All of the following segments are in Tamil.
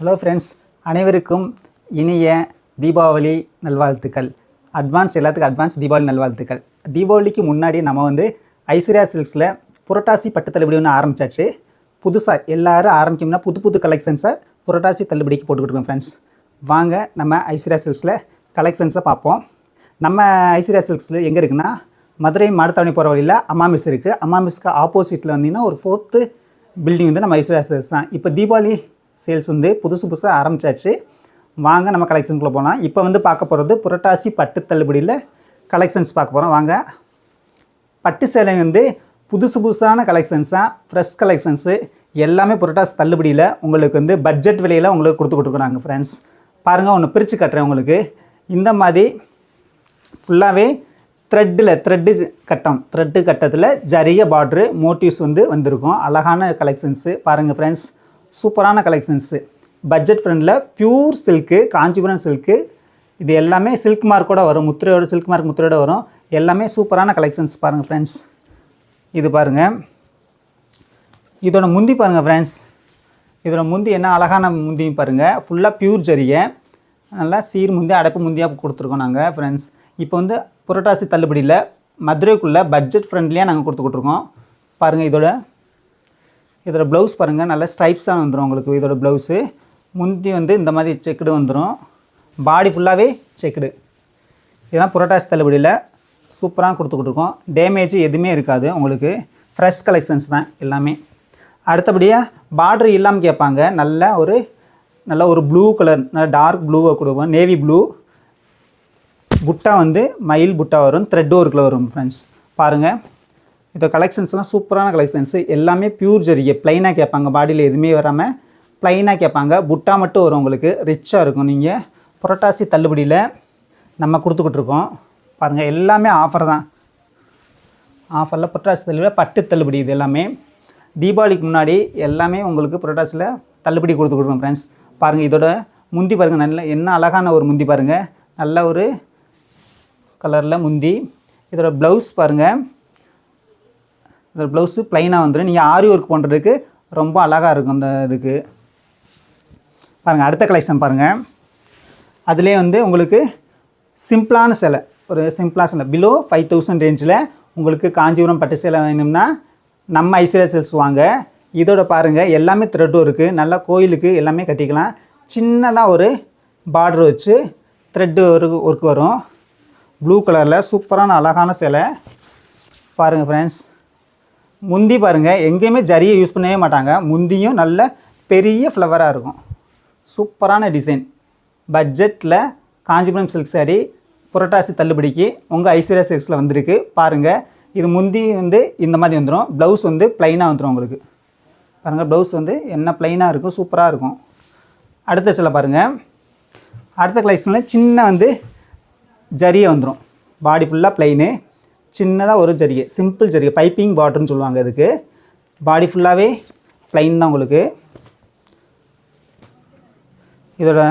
ஹலோ ஃப்ரெண்ட்ஸ் அனைவருக்கும் இனிய தீபாவளி நல்வாழ்த்துக்கள். அட்வான்ஸ் எல்லாத்துக்கும் அட்வான்ஸ் தீபாவளி நல்வாழ்த்துக்கள். தீபாவளிக்கு முன்னாடி நம்ம வந்து ஐஸ்வர்யா சில்க்ஸில் புரட்டாசி பட்டு தள்ளுபடி ஒன்று ஆரம்பிச்சாச்சு. புதுசாக எல்லாரும் ஆரம்பிக்கணும்னா புது புது கலெக்ஷன்ஸை புரட்டாசி தள்ளுபடிக்கு போட்டுக்கிட்டு இருக்கோம் ஃப்ரெண்ட்ஸ் வாங்க நம்ம ஐஸ்வர்யா சில்க்ஸில் கலெக்ஷன்ஸை பார்ப்போம். நம்ம ஐஸ்வர்யா சில்க்ஸில் எங்கே இருக்குன்னா மதுரை மாடத்தாவணி போகிற வழியில் அம்மாமிஸ் இருக்குது அம்மாமிஸ்க்கு ஆப்போசிட்டில் வந்தீங்கன்னா ஒரு ஃபோர்த்து பில்டிங் வந்து நம்ம ஐஸ்வர்யா சில்க்ஸ் தான். இப்போ தீபாவளி சேல்ஸ் வந்து புதுசு புதுசாக ஆரம்பிச்சாச்சு. வாங்க நம்ம கலெக்ஷனுக்குள்ளே போகலாம் இப்போ வந்து பார்க்க போகிறது புரட்டாசி பட்டு தள்ளுபடியில் கலெக்ஷன்ஸ் பார்க்க போகிறோம் வாங்க. பட்டு சேலை வந்து புதுசு புதுசான கலெக்ஷன்ஸ் தான். ஃப்ரெஷ் கலெக்ஷன்ஸு எல்லாமே புரட்டாசி தள்ளுபடியில் உங்களுக்கு வந்து பட்ஜெட் விலையில் உங்களுக்கு கொடுத்து கொடுக்குறாங்க ஃப்ரெண்ட்ஸ் பாருங்கள் ஒன்று பிரித்து கட்டுறேன் உங்களுக்கு. இந்த மாதிரி ஃபுல்லாகவே த்ரெட்டில் த்ரெட்டு கட்டம். த்ரெட்டு கட்டத்தில் ஜரிய பார்ட்ரு மோட்டிவ்ஸ் வந்து வந்திருக்கும். அழகான கலெக்ஷன்ஸு பாருங்கள் ஃப்ரெண்ட்ஸ் சூப்பரான collections budget friendly pure silk Kanchipuram silk இது எல்லாமே சில்க் மார்க்கோட வரும். முத்திரையோட சில்க் மார்க் முத்திரையோட வரும். எல்லாமே சூப்பரான கலெக்ஷன்ஸ் பாருங்கள் ஃப்ரெண்ட்ஸ் இது பாருங்கள் இதோட முந்தி பாருங்கள் ஃப்ரெண்ட்ஸ் இதோட முந்தி என்ன அழகான முந்தியும் பாருங்கள் ஃபுல்லாக பியூர் ஜரியை நல்லா சீர் முந்தி அடைப்பு முந்தியாக கொடுத்துருக்கோம் நாங்கள் ஃப்ரெண்ட்ஸ் இப்போ வந்து புரட்டாசி தள்ளுபடியில் மதுரைக்குள்ளே பட்ஜெட் ஃப்ரெண்ட்லியாக நாங்கள் கொடுத்துக்கிட்டுருக்கோம் பாருங்கள் இதோட இதோட ப்ளவுஸ் பாருங்கள் நல்ல ஸ்ட்ரைப்ஸாக வந்துடும் உங்களுக்கு. இதோட ப்ளவுஸு முந்தி வந்து இந்த மாதிரி செக்குடு வந்துடும் பாடி ஃபுல்லாகவே செக்குடு. இதெல்லாம் புரோட்டாசி தள்ளுபடியில் சூப்பராக கொடுத்துக்கிட்ருக்கோம் டேமேஜ் எதுவுமே இருக்காது உங்களுக்கு. ஃப்ரெஷ் கலெக்ஷன்ஸ் தான் எல்லாமே. அடுத்தபடியாக பார்டர் இல்லாமல் கேட்பாங்க. நல்ல ஒரு நல்ல ஒரு ப்ளூ கலர் நல்ல டார்க் ப்ளூவை கொடுப்போம். நேவி ப்ளூ புட்டா வந்து மயில் புட்டா வரும். த்ரெட் ஒர்க்கில் வரும் ஃப்ரெண்ட்ஸ் பாருங்கள் இந்த கலெக்ஷன்ஸ்லாம் சூப்பரான கலெக்ஷன்ஸு எல்லாமே பியூர் ஜரிகை ப்ளைனாக கேட்பாங்க. பாடியில் எதுவுமே வராமல் ப்ளைனாக கேட்பாங்க. புட்டா மட்டும் வரும் உங்களுக்கு. ரிச்சாக இருக்கும். நீங்கள் புரட்டாசி தள்ளுபடியில் நம்ம கொடுத்துக்கிட்டு இருக்கோம் பாருங்கள் எல்லாமே ஆஃபர் தான். ஆஃபரில் புரட்டாசி தள்ளுபடி பட்டு தள்ளுபடி இது எல்லாமே. தீபாவளிக்கு முன்னாடி எல்லாமே உங்களுக்கு புரட்டாசியில் தள்ளுபடி கொடுத்து ஃப்ரெண்ட்ஸ் பாருங்கள் இதோட முந்தி பாருங்கள் நல்ல என்ன அழகான ஒரு முந்தி பாருங்கள் நல்ல ஒரு கலரில் முந்தி. இதோட ப்ளவுஸ் பாருங்கள் இந்த ப்ளவுஸு ப்ளைனாக வந்துடும் நீங்கள் ஆரி ஒர்க் பண்ணுறதுக்கு ரொம்ப அழகாக இருக்கும் அந்த இதுக்கு. பாருங்கள் அடுத்த கலெக்ஷன் பாருங்கள் அதிலே வந்து உங்களுக்கு சிம்பிளான சேலை ஒரு சிம்பிளாக சேலை. பிலோ ஃபைவ் தௌசண்ட் ரேஞ்சில் உங்களுக்கு காஞ்சிபுரம் பட்டு சேலை வேணும்னா நம்ம ஐஸ்வர்யா சேல்ஸ் வாங்க. இதோட பாருங்கள் எல்லாமே த்ரெட்டும் இருக்குது நல்லா கோயிலுக்கு எல்லாமே கட்டிக்கலாம். சின்னதாக ஒரு பார்டர் வச்சு த்ரெட்டு ஒரு ஒர்க் வரும். ப்ளூ கலரில் சூப்பரான அழகான சேலை. பாருங்கள் ஃப்ரெண்ட்ஸ் முந்தி பாருங்கள் எங்கேயுமே ஜரியை யூஸ் பண்ணவே மாட்டாங்க. முந்தியும் நல்ல பெரிய ஃப்ளவராக இருக்கும். சூப்பரான டிசைன் பட்ஜெட்டில் காஞ்சிபுரம் சில்க் saree புரட்டாசி தள்ளுபடிக்கு உங்கள் ஐஸ்வர்யா சில்க்ஸில் வந்திருக்கு. பாருங்கள் இது முந்தி வந்து இந்த மாதிரி வந்துடும் ப்ளவுஸ் வந்து ப்ளைனாக வந்துடும் உங்களுக்கு. பாருங்கள் ப்ளவுஸ் வந்து என்ன ப்ளைனாக இருக்கும் சூப்பராக இருக்கும். அடுத்த சில பாருங்கள் அடுத்த கலெக்ஷனில் சின்ன வந்து ஜரியை வந்துடும் பாடி ஃபுல்லாக ப்ளைனு சின்னதாக ஒரு ஜரிகை சிம்பிள் ஜரிகை பைப்பிங் பாட்டர்னு சொல்லுவாங்க இதுக்கு பாடி ஃபுல்லாகவே ப்ளைன் தான் உங்களுக்கு. இதோட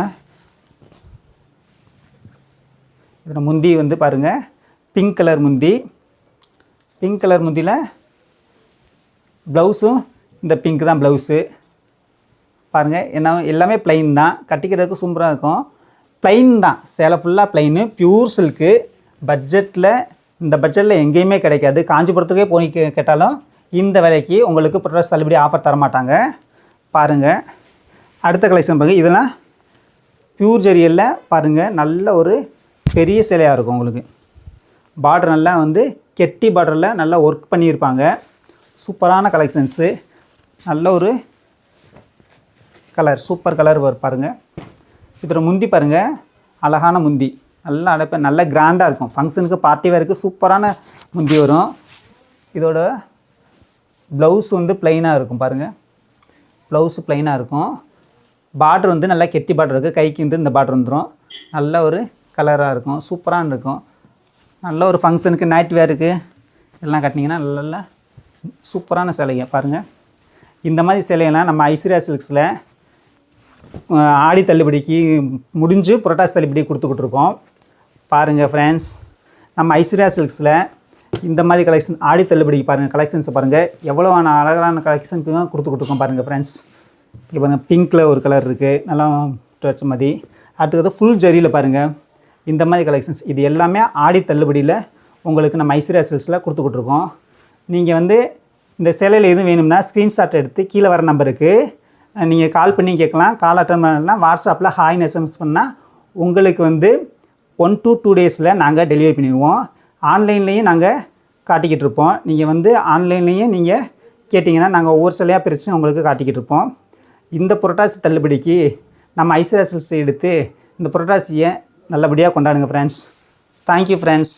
இதோட முந்தி வந்து பாருங்கள் பிங்க் கலர் முந்தி. பிங்க் கலர் முந்தியில் ப்ளவுஸும் இந்த பிங்க் தான் ப்ளவுஸு பாருங்கள் என்ன எல்லாமே ப்ளைன் தான். கட்டிக்கிறதுக்கு சூப்பராக இருக்கும். ப்ளைன் தான். சேலை ஃபுல்லாக ப்ளைனு ப்யூர் சில்க்கு பட்ஜெட்டில் இந்த பட்ஜெட்டில் எங்கேயுமே கிடைக்காது. காஞ்சிபுரத்துக்கே போய் கேட்டாலும் இந்த விலைக்கு உங்களுக்கு புரட்டாசி தள்ளுபடி ஆஃபர் தர மாட்டாங்க பாருங்கள் அடுத்த கலெக்ஷன் பாருங்கள் இதெல்லாம் பியூர் ஜெரியலில் பாருங்கள் நல்ல ஒரு பெரிய சிலையாக இருக்கும் உங்களுக்கு. பார்டர் நல்லா வந்து கெட்டி பார்டரில் நல்லா ஒர்க் பண்ணியிருப்பாங்க. சூப்பரான கலெக்ஷன்ஸு நல்ல ஒரு கலர் சூப்பர் கலர் பாருங்கள் இதில் முந்தி பாருங்கள் அழகான முந்தி. நல்லா அடைப்பேன். நல்லா கிராண்டாக இருக்கும். ஃபங்க்ஷனுக்கு பார்ட்டி வேருக்கு சூப்பரான முந்தி வரும். இதோட ப்ளவுஸ் வந்து ப்ளைனாக இருக்கும் பாருங்கள் ப்ளவுஸு ப்ளைனாக இருக்கும். பார்டர் வந்து நல்லா கெட்டி பார்டர் இருக்குது கைக்கு வந்து இந்த பார்டர் வந்துடும் நல்ல ஒரு கலராக இருக்கும். சூப்பராக இருக்கும். நல்ல ஒரு ஃபங்க்ஷனுக்கு நைட் வேருக்கு எல்லாம் கட்டினீங்கன்னா நல்ல சூப்பரான சிலைங்க பாருங்கள் இந்த மாதிரி சிலையெல்லாம் நம்ம ஐஸ்வர்யா சில்க்ஸில் ஆடி தள்ளுபடிக்கு முடிஞ்சு புரட்டாசி தள்ளுபடி கொடுத்துக்கிட்டு இருக்கோம். பாருங்கள் ஃப்ரெண்ட்ஸ் நம்ம ஐஸ்வர்யா சில்க்ஸில் இந்த மாதிரி கலெக்ஷன் ஆடி தள்ளுபடிக்கு பாருங்கள் கலெக்ஷன்ஸை பாருங்கள் எவ்வளோ அழகான கலெக்ஷன் கொடுத்து கொடுத்துருக்கோம் பாருங்கள் ஃப்ரெண்ட்ஸ் இப்போ பாருங்கள் பிங்க்கில் ஒரு கலர் இருக்குது நல்லா டச் மாதிரி. அடுத்தது ஃபுல் ஜரியில் பாருங்கள் இந்த மாதிரி கலெக்ஷன்ஸ் இது எல்லாமே ஆடி தள்ளுபடியில் உங்களுக்கு நம்ம ஐஸ்வர்யா சில்க்ஸில் கொடுத்துக்கிட்டுருக்கோம் நீங்கள் வந்து இந்த சேலையில் எதுவும் வேணும்னா ஸ்க்ரீன்ஷாட் எடுத்து கீழே வர நம்பருக்கு நீங்கள் கால் பண்ணி கேட்கலாம். கால் அட்டன் பண்ணலாம் வாட்ஸ்அப்பில் ஹாய்னு எஸ்எம்எஸ் பண்ணால் உங்களுக்கு வந்து ஒன் டு டூ டேஸில் நாங்கள் டெலிவரி பண்ணிடுவோம். ஆன்லைன்லேயும் நாங்கள் காட்டிக்கிட்டு இருப்போம். நீங்கள் வந்து ஆன்லைன்லேயும் நீங்கள் கேட்டிங்கன்னா நாங்கள் ஒவ்வொரு சிலையாக பிரித்து உங்களுக்கு காட்டிக்கிட்டு இருப்போம். இந்த புரட்டாசி தள்ளுபடிக்கு நம்ம ஐஸ்வர்யா எடுத்து இந்த புரட்டாசியை நல்லபடியாக கொண்டாடுங்க ஃப்ரெண்ட்ஸ் தேங்க்யூ ஃப்ரெண்ட்ஸ்